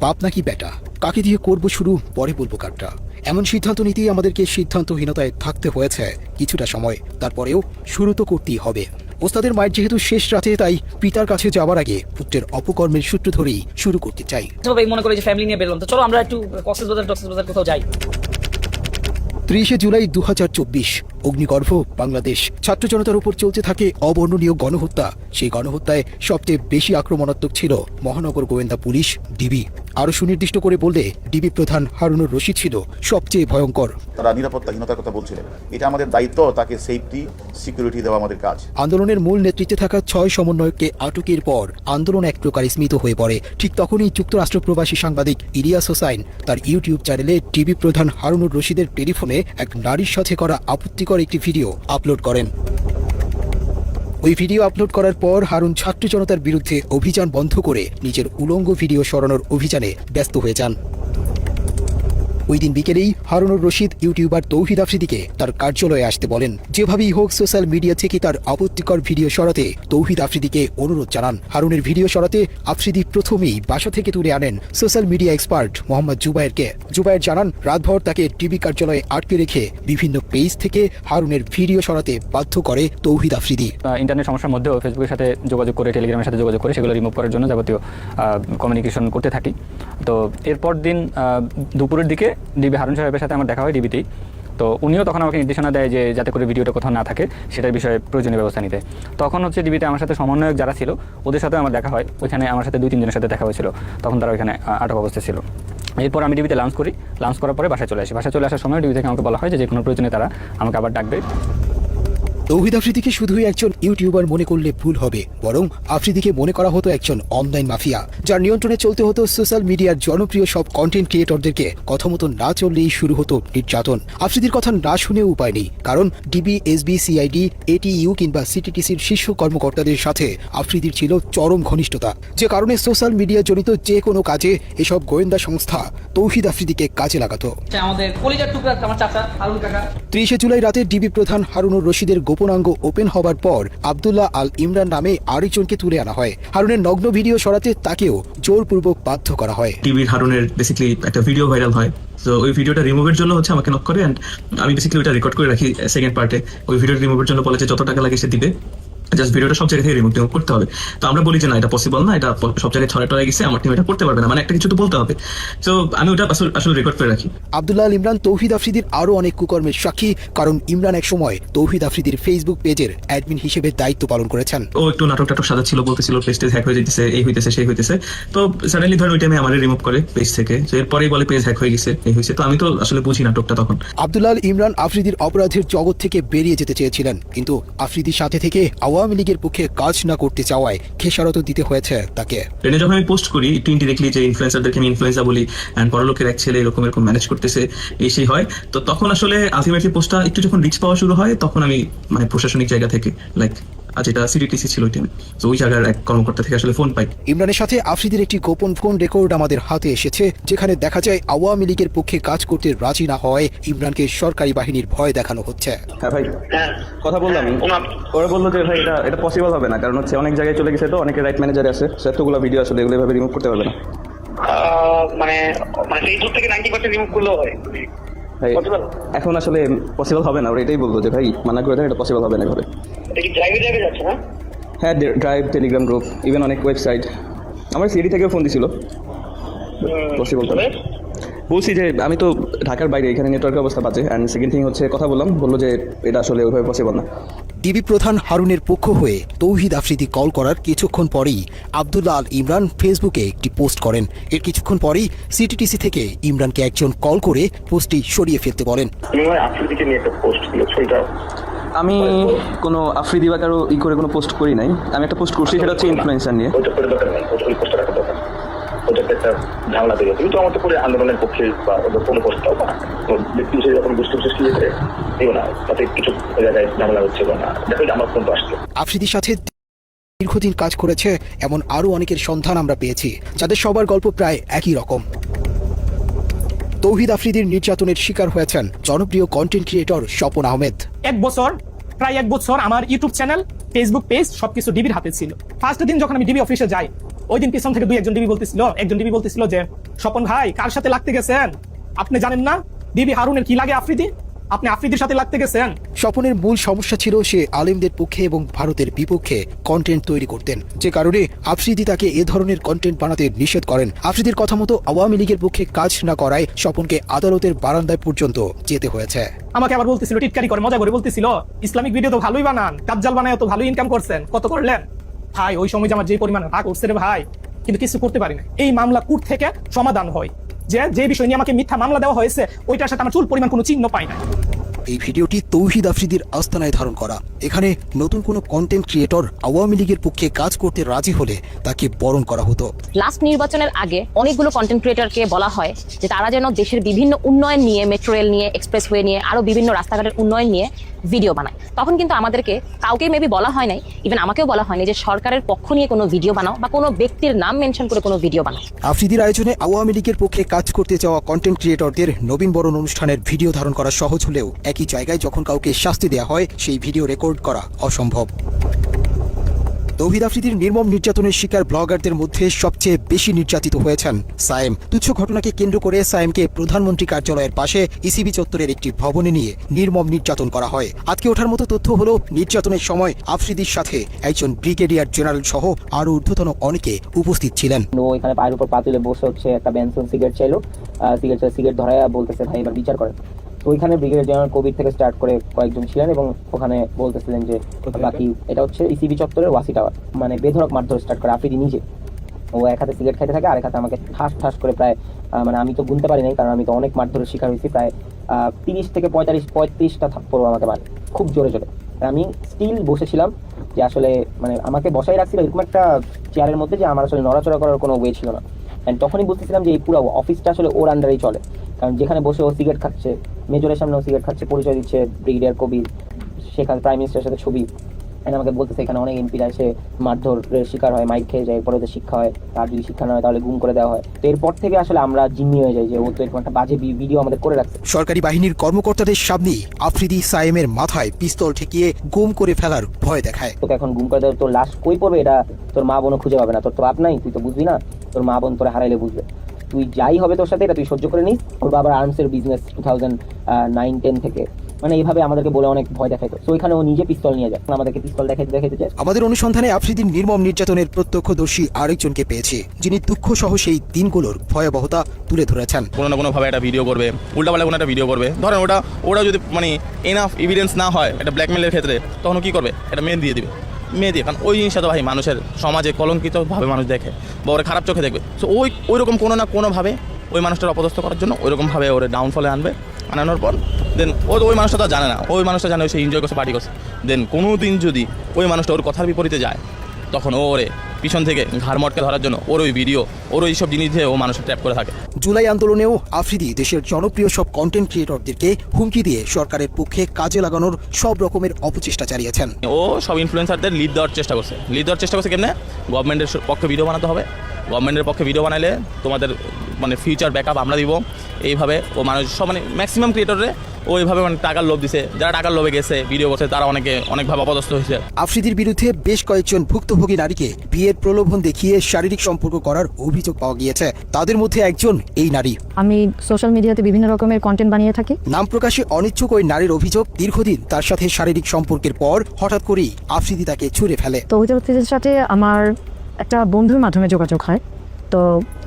বাপ নাকি বেটা? কাকে দিয়ে করব শুরু? পরে বলব কারটা এমন সিদ্ধান্ত নিতেই আমাদেরকে সিদ্ধান্তহীনতায় থাকতে হয়েছে কিছুটা সময়। তারপরেও শুরু তো করতেই হবে। ওস্তাদের মায়ের যেহেতু শেষ রাতে তাই পিতার কাছে যাওয়ার আগে পুত্রের অপকর্মের সূত্র ধরেই শুরু করতে চাই। মনে করি যে ফ্যামিলি নিয়ে বেরোলাম তো। চলো আমরা একটু কোথাও যাই। ত্রিশে জুলাই দু হাজার চব্বিশ অগ্নিগর্ভ বাংলাদেশ। ছাত্র জনতার উপর চলতে থাকে অবর্ণনীয় গণহত্যা। সেই গণহত্যায় সবচেয়ে বেশি আক্রমণাত্মক ছিল মহানগর গোয়েন্দা পুলিশ ডিবি। আরও সুনির্দিষ্ট করে বললে ডিবি প্রধান হারুনুর রশিদ ছিল সবচেয়ে ভয়ঙ্কর। তারা নিরাপত্তাহীনতার কথা বলছিলেন। এটা আমাদের দায়িত্ব তাকে সেফটি সিকিউরিটি দেওয়া আমাদের কাজ। আন্দোলনের মূল নেতৃত্বে থাকা ছয় সমন্বয়ককে আটকের পর আন্দোলন এক প্রকার স্মিত হয়ে পড়ে। ঠিক তখনই যুক্তরাষ্ট্র প্রবাসী সাংবাদিক ইলিয়াস হোসাইন তার ইউটিউব চ্যানেলে টিভি প্রধান হারুনুর রশিদের টেলিফোনে এক নারীর সাথে করা আপত্তিকর একটি ভিডিও আপলোড করেন। ওই ভিডিও আপলোড করার পর হারুন ছাত্র জনতার বিরুদ্ধে অভিযান বন্ধ করে নিজের উলঙ্গ ভিডিও সরানোর অভিযানে ব্যস্ত হয়ে যান। ওই দিন বিকেলেই হারুনুর রশিদ ইউটিউবার তৌহিদ আফ্রিদিকে তার কার্যালয়ে আসতে বলেন। যেভাবেই হোক সোশ্যাল মিডিয়া থেকে তার আপত্তিকর ভিডিও সরাতে তৌহিদ আফ্রিদিকে অনুরোধ জানান। হারুনের ভিডিও সরাতে আফ্রিদি প্রথমেই বাসা থেকে তুলে আনেন সোশ্যাল মিডিয়া এক্সপার্ট মোহাম্মদ জুবায়েরকে। জুবায়ের জানান, রাতভর তাকে টিভি কার্যালয়ে আটকে রেখে বিভিন্ন পেজ থেকে হারুনের ভিডিও সরাতে বাধ্য করে তৌহিদ আফ্রিদি। ইন্টারনেট সমস্যার মধ্যেও ফেসবুকের সাথে যোগাযোগ করে টেলিগ্রামের সাথে যোগাযোগ করে সেগুলো রিমুভ করার জন্য যাবতীয় কমিউনিকেশন করতে থাকি। তো এরপর দিন দুপুরের দিকে ডিবি হারুন সাহেবের সাথে আমার দেখা হয় ডিবিতেই তো উনিও তখন আমাকে নির্দেশনা দেয় যে যাতে করে ভিডিওটা কোথাও না থাকে, সেটার বিষয়ে প্রয়োজনীয় ব্যবস্থা নিতে। তখন হচ্ছে ডিবিতে আমার সাথে সমন্বয়ক যারা ছিল, ওদের সাথে আমার দেখা হয়। ওইখানে আমার সাথে দুই তিনজনের সাথে দেখা হয়েছিল। তখন তারা ওইখানে আটক অবস্থা ছিল। এরপর আমি ডিবিতে লাঞ্চ করি। লাঞ্চ করার পরে বাসায় চলে আসি। বাসায় চলে আসার সময় ডিবি থেকে আমাকে বলা হয় যে যে কোনো প্রয়োজনে তারা আমাকে আবার ডাকবে। তৌহিদ আফ্রিদিকে শুধুই একজন ইউটিউবার মনে করলে ভুল হবে বরং আফ্রিদিকে মনে করা হতো একজন অনলাইন মাফিয়া যার নিয়ন্ত্রণে চলতে হতো সোশ্যাল মিডিয়ার জনপ্রিয় সব কন্টেন্ট ক্রিয়েটরদেরকে কথা মতো না চললেই শুরু হতো নির্যাতন। আফ্রিদির কথা না শুনেও উপায় নেই কারণ ডিবি এসবি সিআইডি এটিইউ কিংবা সিটিটিসির শীর্ষ কর্মকর্তাদের সাথে আফ্রিদির ছিল চরম ঘনিষ্ঠতা। যে কারণে সোশ্যাল মিডিয়া জনিত যে কোনো কাজে এসব গোয়েন্দা সংস্থা তৌহিদ আফ্রিদিকে কাজে লাগাতো। আমাদের চাচা কাকা। ত্রিশে জুলাই রাতে ডিবি প্রধান হারুনুর রশিদের গোপনাঙ্গ ওপেন হবার পর আবদুল্লাহ আল ইমরান নামে আরেকজনকে তুলে আনা হয়। হারুনের নগ্ন ভিডিও সরাতে তাকেও জোরপূর্বক বাধ্য করা হয়। টিভির হারুনের বেসিক্যালি একটা ভিডিও ভাইরাল হয়। তো ওই ভিডিওটা রিমুভের জন্য হচ্ছে আমাকে নক করে অ্যান্ড আমি বেসিক্যালি ওটা রেকর্ড করে রাখি সেকেন্ড পার্টে ওই ভিডিওটা রিমুভের জন্য বলেছে যত টাকা লাগে সে দিবে। জাস্ট ভিডিওটা সব জায়গা থেকে রিমুভ করতে হবে। তো আমরা বলি যে না এটা পসিবল না এটা সব জায়গায় ছড়া টড়া গেছে আমার টিম এটা করতে পারবে না। মানে একটা কিছু তো বলতে হবে। তো আমি ওটা আসলে আসলে রেকর্ড করে রাখি। আবদুল্লাহ ইমরান তৌহিদ আফ্রিদির আরও অনেক কুকর্মের সাক্ষী কারণ ইমরান এক সময় তৌহিদ আফ্রিদির ফেসবুক পেজের অ্যাডমিন হিসেবে দায়িত্ব পালন করেছেন। ও একটু নাটক টাটক সাজাচ্ছিল বলতেছিল পেজ টেজ হ্যাক হয়ে যেতেছে এই হইতেছে সেই হইতেছে। তো সাডেনলি ধরেন ওই টাইমে আমার রিমুভ করে পেজ থেকে। তো এরপরেই বলে পেজ হ্যাক হয়ে গেছে এই হয়েছে তো আমি তো আসলে বুঝি নাটকটা তখন। আবদুল্লাহ ইমরান আফ্রিদির অপরাধের জগৎ থেকে বেরিয়ে যেতে চেয়েছিলেন। কিন্তু আফ্রিদির সাথে থেকে আওয়ামী লীগের পক্ষে কাজ না করতে চাওয়ায় খেসারত দিতে হয়েছে তাকে। ট্রেনে যখন আমি পোস্ট করি একটু দেখলি যে ইনফ্লুয়েন্সারদেরকে আমি ইনফ্লুয়েন্সার বলি অ্যান্ড বড়লোকের এক ছেলে এরকম এরকম ম্যানেজ করতেছে, এই সেই হয়। তো তখন আসলে আলটিমেটলি পোস্টটা একটু যখন রিচ পাওয়া শুরু হয়, তখন আমি মানে প্রশাসনিক জায়গা থেকে লাইক আজ এটা সিডিটিসি ছিল ওই টাইমে তো ওই জায়গার এক কর্মকর্তা থেকে আসলে ফোন পাই। ইমরানের সাথে আফ্রিদির একটি গোপন ফোন রেকর্ড আমাদের হাতে এসেছে যেখানে দেখা যায় আওয়ামী লীগের পক্ষে কাজ করতে রাজি না হওয়ায় ইমরানকে সরকারি বাহিনীর ভয় দেখানো হচ্ছে। হ্যাঁ ভাই হ্যাঁ কথা বললাম। ওরা বলল যে ভাই এটা এটা পসিবল হবে না কারণ হচ্ছে অনেক জায়গায় চলে গেছে তো অনেকে রাইট ম্যানেজারে আছে সে এতগুলো ভিডিও আসলে এগুলো এভাবে রিমুভ করতে পারবে না। আহ, মানে মানে ফেসবুক থেকে নাইনটি পার্সেন্ট রিমুভ করলেও হয়? এখন আসলে পসিবল হবে না ওরা এটাই বলব যে ভাই মানা করে দেন এটা পসিবল হবে না এভাবে। হ্যাঁ ড্রাইভ টেলিগ্রাম গ্রুপ ইভেন অনেক ওয়েবসাইট আমার সিডি থেকেও ফোন দিছিল। পসিবল তো। বলছি যে আমি তো ঢাকার বাইরে এখানে নেটওয়ার্কের অবস্থা বাজে। অ্যান্ড সেকেন্ড থিং হচ্ছে কথা বললাম বলল যে এটা আসলে ওইভাবে পসিবল না। টিভি প্রধান হারুনের পক্ষ হয়ে তৌহিদ আফ্রিদি কল করার কিছুক্ষণ পরেই আবদুল্লাহ আল ইমরান ফেসবুকে একটি পোস্ট করেন। এর কিছুক্ষণ পরেই সিটিটিসি থেকে ইমরানকে একজন কল করে পোস্টটি সরিয়ে ফেলতে বলেন। আফ্রিদিকে নিয়ে একটা পোস্ট দিয়েছ আমি কোনো আফ্রিদি বা কারও ই করে কোনো পোস্ট করি নাই। আমি একটা পোস্ট করছি সেটা হচ্ছে ইনফ্লুয়েন্সার নিয়ে ওইটা করে দরকার নেই ওই পোস্টটা রাখার দরকার নেই। ওটাতে একটা ঝামেলা দেবে তুমি তো আমার তো করে আন্দোলনের পক্ষে বা ওদের কোনো দাও না তো ব্যক্তি হিসেবে যখন বুঝতে বুঝতে দিয়েছে দিও না। তাতে কিছু জায়গায় ঝামেলা হচ্ছে বা না। দেখো আমার ফোন তো আসছে। আফ্রিদির সাথে দীর্ঘদিন কাজ করেছে এমন আরও অনেকের সন্ধান আমরা পেয়েছি যাদের সবার গল্প প্রায় একই রকম। তৌহিদ আফ্রিদির নির্যাতনের শিকার হয়েছেন জনপ্রিয় কন্টেন্ট ক্রিয়েটর স্বপন আহমেদ। এক বছর প্রায় এক বছর আমার ইউটিউব চ্যানেল ফেসবুক পেজ সবকিছু ডিবির হাতে ছিল। ফার্স্ট দিন যখন আমি ডিবি অফিসে যাই ওই দিন পিছন থেকে দুই একজন ডিবি বলতেছিল একজন ডিবি বলতেছিল যে স্বপন ভাই কার সাথে লাগতে গেছেন? আপনি জানেন না? ডিবি হারুনের কি লাগে আফ্রিদি? আপনি আফ্রিদির সাথে লাগতে গেছেন? স্বপনের মূল সমস্যা ছিল সে আলেমদের পক্ষে এবং ভারতের বিপক্ষে কন্টেন্ট তৈরি করতেন। যে কারণে আফ্রিদি তাকে এ ধরনের কন্টেন্ট বানাতে নিষেধ করেন। আফ্রিদির কথা মতো আওয়ামী লীগের পক্ষে কাজ না করায় স্বপনকে আদালতের বারান্দায় পর্যন্ত যেতে হয়েছে। আমাকে আবার বলতেছিল টিটকারি করে মজা করে বলতেছিল ইসলামিক ভিডিও তো ভালোই বানান কাজ্জাল বানায় তো ভালোই ইনকাম করছেন কত করলেন? ভাই ওই সময় যে আমার যে পরিমাণ রাগ উঠছে রে ভাই কিন্তু কিছু করতে পারি না এই মামলা কুট থেকে সমাধান হয়। যে যে বিষয় নিয়ে আমাকে মিথ্যা মামলা দেওয়া হয়েছে ওইটার সাথে আমার চুল পরিমাণ কোনো চিহ্ন পাই না এই ভিডিওটি তৌহিদ আফ্রিদির আস্তানায় ধারণ করা। এখানে নতুন কোনো কন্টেন্ট ক্রিয়েটর আওয়ামী লীগের পক্ষে কাজ করতে রাজি হলে তাকে বরণ করা হতো। লাস্ট নির্বাচনের আগে অনেকগুলো কন্টেন্ট ক্রিয়েটরকে বলা হয় যে তারা যেন দেশের বিভিন্ন উন্নয়ন নিয়ে মেট্রো রেল নিয়ে এক্সপ্রেসওয়ে নিয়ে আরও বিভিন্ন রাস্তাঘাটের উন্নয়ন নিয়ে ভিডিও বানায়। তখন কিন্তু আমাদেরকে কাউকে মেবি বলা হয় নাই ইভেন আমাকেও বলা হয়নি যে সরকারের পক্ষ নিয়ে কোনো ভিডিও বানাও বা কোনো ব্যক্তির নাম মেনশন করে কোনো ভিডিও বানাও। আফ্রিদির আয়োজনে আওয়ামী লীগের পক্ষে কাজ করতে যাওয়া কন্টেন্ট ক্রিয়েটরদের নবীন বরণ অনুষ্ঠানের ভিডিও ধারণ করা সহজ হলেও একই জায়গায় যখন কাউকে শাস্তি দেওয়া হয়, সেই ভিডিও রেকর্ড করা অসম্ভব। তৌহিদ আফ্রিদির নির্মম নির্যাতনের শিকার ব্লগারদের মধ্যে সবচেয়ে বেশি নির্যাতিত হয়েছেন সায়েম। তুচ্ছ ঘটনাকে কেন্দ্র করে সায়েমকে প্রধানমন্ত্রী কার্যালয়ের পাশে ইসিবি চত্বরের একটি ভবনে নিয়ে নির্মম নির্যাতন করা হয়। আজকে ওঠার মতো তথ্য হলো, নির্যাতনের সময় আফ্রিদির সাথে একজন ব্রিগেডিয়ার জেনারেল সহ আরও ঊর্ধ্বতন অনেকে উপস্থিত ছিলেন। ও এখানে পায়ের উপর পা তুলে বসে হচ্ছে একটা বেনসন সিগারেট চাইলো। সিগারেট সিগারেট ধরায় বলতেছে, ভাই, এবার বিচার করেন। ওইখানে ব্রিগেডিয়ার জেনারেল কোভিড থেকে স্টার্ট করে কয়েকজন ছিলেন এবং ওখানে বলতেছিলেন যে বাকি এটা হচ্ছে ইসিবি চত্বরের ওয়াসি টাওয়ার মানে বেধরক মারধর স্টার্ট করে আফ্রিদি নিজে। ও এক হাতে সিগারেট খাইতে থাকে আর এক হাতে আমাকে ঠাস ঠাস করে প্রায় মানে আমি তো গুনতে পারি নাই কারণ আমি তো অনেক মারধরের শিকার হয়েছি প্রায় তিরিশ থেকে পঁয়তাল্লিশ পঁয়ত্রিশটা থাপ্পড় আমাকে মারে খুব জোরে জোরে। আমি স্টিল বসেছিলাম যে আসলে মানে আমাকে বসাই রাখছিল এরকম একটা চেয়ারের মধ্যে যে আমার আসলে নড়াচড়া করার কোনো ওয়ে ছিল না। অ্যান্ড তখনই বুঝতেছিলাম যে এই পুরো অফিসটা আসলে ওর আন্ডারেই চলে। কারণ যেখানে বসে ও সিগারেট খাচ্ছে, মেজরের সামনে ও সিগারেট খাচ্ছে, পরিচয় দিচ্ছে ব্রিগেডিয়ার কবির, সেখানে প্রাইম মিনিস্টারের সাথে ছবি। And আমাকে বলতেছে এখানে অনেক এমপিরা এসে মারধরের শিকার হয় মাইক খেয়ে যায় পরে ওদের শিক্ষা হয় তার যদি শিক্ষা না হয় তাহলে গুম করে দেওয়া হয়। তো এরপর থেকে আসলে আমরা জিম্মি হয়ে যাই যে ও তো এরকম একটা বাজে ভিডিও আমাদের করে রাখছে। সরকারি বাহিনীর কর্মকর্তাদের সামনেই আফ্রিদি সায়েমের মাথায় পিস্তল ঠেকিয়ে গুম করে ফেলার ভয় দেখায়। তোকে এখন গুম করে দেবে তোর লাশ কই পড়বে? এটা তোর মা বোনও খুঁজে পাবে না। তোর তো বাপ নাই তুই তো বুঝবি না। তোর মা বোন তোরা হারাইলে বুঝবে। তুই যাই হবে তোর সাথে এটা তুই সহ্য করে নিস। ওর বাবার আর্মসের business two thousand nine ten থেকে। মানে এইভাবে আমাদেরকে বলে অনেক ভয় দেখাইতো। তো ওইখানে ও নিজে পিস্তল নিয়ে যায়। আমাদেরকে পিস্তল দেখাইতে দেখাইতে যায়। আমাদের অনুসন্ধানে আফ্রিদির নির্মম নির্যাতনের প্রত্যক্ষদর্শী আরেকজনকে পেয়েছি যিনি দুঃখ সহ সেই দিনগুলোর ভয়াবহতা তুলে ধরেছেন। কোনো না কোনোভাবে একটা ভিডিও করবে উল্টাপাল্টা কোনো একটা ভিডিও করবে। ধরেন ওটা ওরা যদি মানে এনাফ এভিডেন্স না হয় একটা ব্ল্যাকমেলের ক্ষেত্রে তখন কী করবে? এটা মেয়ে দিয়ে দিবে। মেয়ে দিয়ে কারণ ওই জিনিসটা তো ভাই মানুষের সমাজে কলঙ্কিতভাবে মানুষ দেখে বা ওরা খারাপ চোখে দেখবে। সো ওই ওইরকম কোনো না কোনোভাবে ওই মানুষটার অপদস্থ করার জন্য ওইরকমভাবে ওরা ডাউনফলে আনবে। আনানোর পর দেন ও ওই মানুষটা তো জানে না। ওই মানুষটা জানে সে এনজয় করছে পার্টি করছে। দেন কোনো দিন যদি ওই মানুষটা ওর কথার বিপরীতে যায়, তখন ও ওরে পিছন থেকে ঘাড় মটকে ধরার জন্য ওর ওই ভিডিও ওর ওই সব জিনিস দিয়ে ও মানুষের ট্র্যাপ করে থাকে। জুলাই আন্দোলনেও আফ্রিদি দেশের জনপ্রিয় সব কন্টেন্ট ক্রিয়েটরদেরকে হুমকি দিয়ে সরকারের পক্ষে কাজে লাগানোর সব রকমের অপচেষ্টা চালিয়েছেন। ও সব ইনফ্লুয়েন্সারদের লিড দেওয়ার চেষ্টা করছে। লিড দেওয়ার চেষ্টা করছে কেমনে? গভর্নমেন্টের পক্ষে ভিডিও বানাতে হবে। গভর্নমেন্টের পক্ষে ভিডিও বানাইলে তোমাদের মানে ফিউচার ব্যাকআপ আমরা দিব। এইভাবে ও মানুষ সব মানে ম্যাক্সিমাম ক্রিয়েটরে ও এইভাবে মানে টাকার লোভ দিছে। যারা টাকার লোভে গেছে ভিডিও করছে তারা অনেকে অনেকভাবে অপদস্থ হয়েছে। আফ্রিদির বিরুদ্ধে বেশ কয়েকজন ভুক্তভোগী নারীকে বিয়ের প্রলোভন দেখিয়ে শারীরিক সম্পর্ক করার অভিযোগ পাওয়া গিয়েছে। তাদের মধ্যে একজন এই নারী। আমি সোশ্যাল মিডিয়াতে বিভিন্ন রকমের কন্টেন্ট বানিয়ে থাকি। নাম প্রকাশে অনিচ্ছুক ওই নারীর অভিযোগ দীর্ঘদিন তার সাথে শারীরিক সম্পর্কের পর হঠাৎ করেই আফ্রিদি তাকে ছুঁড়ে ফেলে। তো ওইটার সাথে আমার একটা বন্ধুর মাধ্যমে যোগাযোগ হয়। তো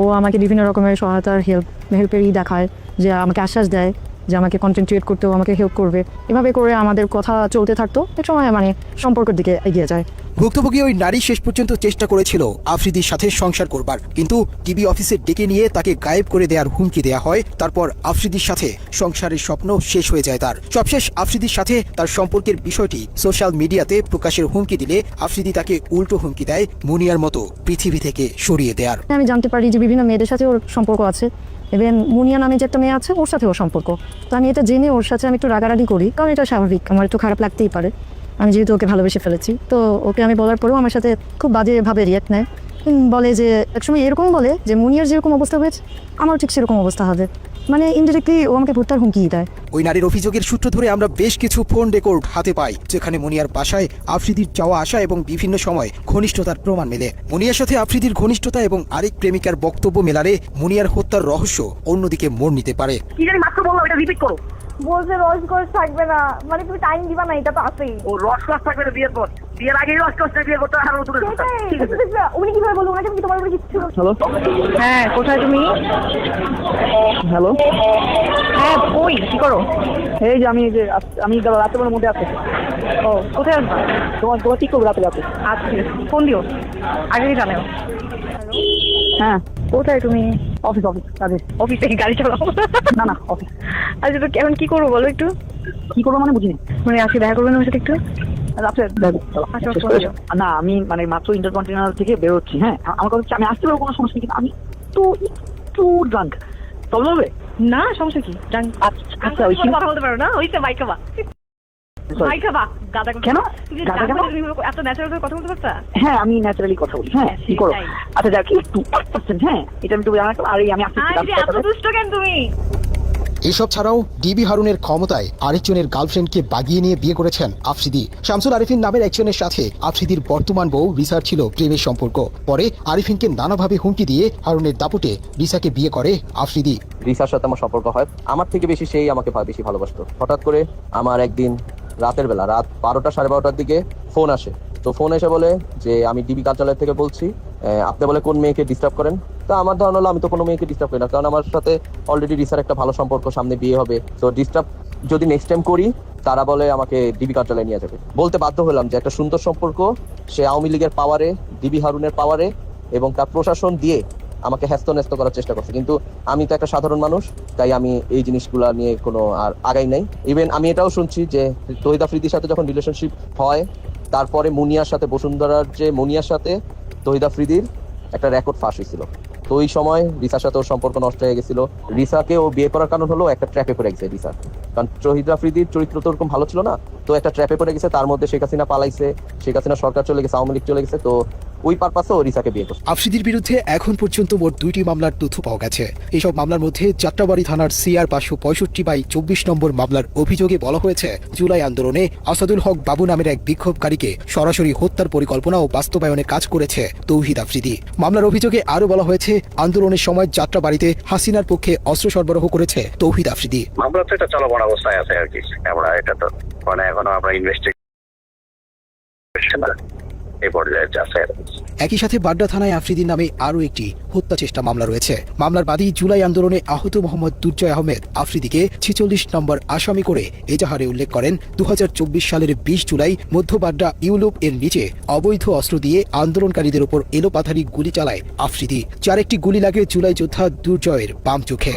ও আমাকে বিভিন্ন রকমের সহায়তার হেল্প হেল্পেরই দেখায় যে আমাকে আশ্বাস দেয়। যে আমাকে কন্টেন্ট ক্রিয়েট করতেও আমাকে হেল্প করবে। এভাবে করে আমাদের কথা চলতে থাকতো। এক সময় মানে সম্পর্কের দিকে এগিয়ে যায়। ভুক্তভোগী ওই নারী শেষ পর্যন্ত চেষ্টা করেছিল আফ্রিদির সাথে সংসার করবার। কিন্তু টিভি অফিসে ডেকে নিয়ে তাকে গায়েব করে দেওয়ার হুমকি দেওয়া হয়। তারপর আফ্রিদির সাথে সংসারের স্বপ্ন শেষ হয়ে যায় তার। সবশেষ আফ্রিদির সাথে তার সম্পর্কের বিষয়টি সোশ্যাল মিডিয়াতে প্রকাশের হুমকি দিলে আফ্রিদি তাকে উল্টো হুমকি দেয় মুনিয়ার মতো পৃথিবী থেকে সরিয়ে দেয়ার। আমি জানতে পারি যে বিভিন্ন মেয়েদের সাথে ওর সম্পর্ক আছে। এবং মুনিয়া নামে যে একটা মেয়ে আছে, ওর সাথে ওর সম্পর্ক। তো আমি এটা জেনে ওর সাথে আমি একটু রাগারাগি করি, কারণ এটা স্বাভাবিক। আমার একটু খারাপ লাগতেই পারে। আমি যেহেতু ওকে ভালোবেসে ফেলেছি তো ওকে আমি বলার পরেও আমার সাথে খুব বাজেভাবে রিয়াক্ট নেয়। বলে যে একসময় এরকম বলে যে মুনিয়ার যেরকম অবস্থা হয়েছে আমারও ঠিক সেরকম অবস্থা হবে। মানে ইনডিরেক্টলি ও আমাকে হত্যার হুমকি দেয়। ওই নারীর অভিযোগের সূত্র ধরে আমরা বেশ কিছু ফোন রেকর্ড হাতে পাই যেখানে মুনিয়ার বাসায় আফ্রিদির যাওয়া আসা এবং বিভিন্ন সময় ঘনিষ্ঠতার প্রমাণ মেলে। মুনিয়ার সাথে আফ্রিদির ঘনিষ্ঠতা এবং আরেক প্রেমিকার বক্তব্য মেলালে মুনিয়ার হত্যার রহস্য অন্যদিকে মোড় নিতে পারে। কি জানি মাত্র বললাম এটা রিপিট করো। বলছে রস করে থাকবে না। মানে তুমি টাইম দিবা না এটা তো আছেই। ও রস রস থাকবে না বিয়ের পর। বিয়ের আগেই রস রস বিয়ে করতে আর দূরে উনি কীভাবে বলব? ওনাকে আমি তোমার উপরে কিচ্ছু হ্যালো হ্যাঁ কোথায় তুমি? হ্যালো হ্যাঁ ওই কি করো? এই যে আমি যে আমি রাতে বেলার মধ্যে আসতেছি ও কোথায় আসবা তোমার তোমার ঠিক করব রাতে রাতে আচ্ছা আছে। ফোন দিও। আগে জানাও। হ্যাঁ। কোথায় তুমি? অফিস অফিস কাজে। অফিস থেকে গাড়ি চালাও। না না অফিস আচ্ছা তো এখন কি করব বলো একটু? কি করব মানে বুঝিনি। মানে আজকে দেখা করবেন ওর সাথে একটু? আচ্ছা। এসো। না আমি মানে মাত্র ইন্টারকন্টিনেন্টাল থেকে বেরোচ্ছি হ্যাঁ? আমার কথা আমি আসতে পারব কোনো সমস্যা কিন্তু আমি একটু একটু ড্রাঙ্ক প্রবলেম হবে? না সমস্যা কি? জান আচ্ছা আচ্ছা ওই কথা বলতে পারো না? ওইটা বাইকা বা. বা গাদা কেন? তুমি গাদা গাদা কেন? তুমি এত ন্যাচারাল করে কথা বলতে পারতা? হ্যাঁ আমি ন্যাচারালি কথা বলি। হ্যাঁ কি করো? আচ্ছা যাক একটু এক পার্সেন্ট হ্যাঁ এটা আমি একটু জানালাম আর আমি আসতে দুষ্ট কেন তুমি? এসব ছাড়াও ডিবি হারুনের ক্ষমতায় আরেকজনের গার্লফ্রেন্ডকে বাগিয়ে নিয়ে বিয়ে করেছেন আফ্রিদি। শামসুল আরিফিন নামের একজনের সাথে আফ্রিদির বর্তমান বউ রিসার ছিল প্রেমের সম্পর্ক। পরে আরিফিনকে নানাভাবে হুমকি দিয়ে হারুনের দাপুটে রিসাকে বিয়ে করে আফ্রিদি। রিসার সাথে আমার সম্পর্ক হয়। আমার থেকে বেশি সেই আমাকে বেশি ভালোবাসতো। হঠাৎ করে আমার একদিন রাতের বেলা, রাত বারোটা সাড়ে বারোটার দিকে ফোন আসে। তো ফোন এসে বলে যে, আমি ডিবি কার্যালয় থেকে বলছি আপনি বলে কোন মেয়েকে ডিস্টার্ব করেন? তা আমার ধারণা হলো, আমি তো কোনো মেয়েকে ডিস্টার্ব করি না, কারণ আমার সাথে অলরেডি রিসার একটা ভালো সম্পর্ক, সামনে বিয়ে হবে। তো ডিস্টার্ব যদি নেক্সট টাইম করি, তারা বলে আমাকে ডিবি কার্যালয়ে নিয়ে যাবে। বলতে বাধ্য হলাম যে, একটা সুন্দর সম্পর্ক, সে আওয়ামী লীগের পাওয়ারে ডিবি হারুনের পাওয়ারে এবং তার প্রশাসন দিয়ে আমাকে হ্যাস্ত ন্যস্ত করার চেষ্টা করছে। কিন্তু আমি তো একটা সাধারণ মানুষ, তাই আমি এই জিনিসগুলা নিয়ে কোনো আর আগাই নাই। ইভেন আমি এটাও শুনছি যে তহিদ আফ্রিদির সাথে যখন রিলেশনশিপ হয়, তারপরে মুনিয়ার সাথে, বসুন্ধরার যে মুনিয়ার সাথে তহিদ আফ্রিদির একটা রেকর্ড ফাঁস হয়েছিল। তো ওই সময় রিসার সাথে ওর সম্পর্ক নষ্ট হয়ে গেছিল। রিসাকে ও বিয়ে করার কারণ হলো একটা ট্র্যাপে পড়ে গেছে রিসা। কারণ তহিদ আফ্রিদির চরিত্র তো ওরকম ভালো ছিল না, তো একটা ট্র্যাপে পড়ে গেছে, তার মধ্যে শেখ হাসিনা পালাইছে, শেখ হাসিনা সরকার চলে গেছে, আওয়ামী লীগ চলে গেছে, তো ওই পারপাসে ও রিসাকে বিয়ে করছে। আফ্রিদির বিরুদ্ধে এখন পর্যন্ত মোট দুইটি মামলার তথ্য পাওয়া গেছে। এইসব মামলার মধ্যে যাত্রাবাড়ি থানার সিআর পাঁচশো পঁয়ষট্টি বাই চব্বিশ নম্বর মামলার অভিযোগে বলা হয়েছে জুলাই আন্দোলনে আসাদুল হক বাবু নামের এক বিক্ষোভকারীকে সরাসরি হত্যার পরিকল্পনা ও বাস্তবায়নে কাজ করেছে তৌহিদ আফ্রিদি। মামলার অভিযোগে আরও বলা হয়েছে আন্দোলনের সময় যাত্রাবাড়িতে হাসিনার পক্ষে অস্ত্র সরবরাহ করেছে তৌহিদ আফ্রিদি। মামলা তো এটা চলমান অবস্থায় আছে আর কি। আমরা এটা তো মানে এখনও আমরা ইনভেস্টিগেশন একই সাথে বাড্ডা থানায় আফ্রিদির নামে আরও একটি হত্যা চেষ্টা মামলা রয়েছে। মামলার বাদী জুলাই আন্দোলনে আহত মোহাম্মদ দুর্জয় আহমেদ আফ্রিদিকে ছেচল্লিশ নম্বর আসামি করে এজাহারে উল্লেখ করেন দু হাজার চব্বিশ সালের বিশ জুলাই মধ্য বাড্ডা ইউলুপ এর নিচে অবৈধ অস্ত্র দিয়ে আন্দোলনকারীদের উপর এলোপাথারি গুলি চালায় আফ্রিদি। যার একটি গুলি লাগে জুলাই যোদ্ধা দুর্জয়ের বাম চোখে।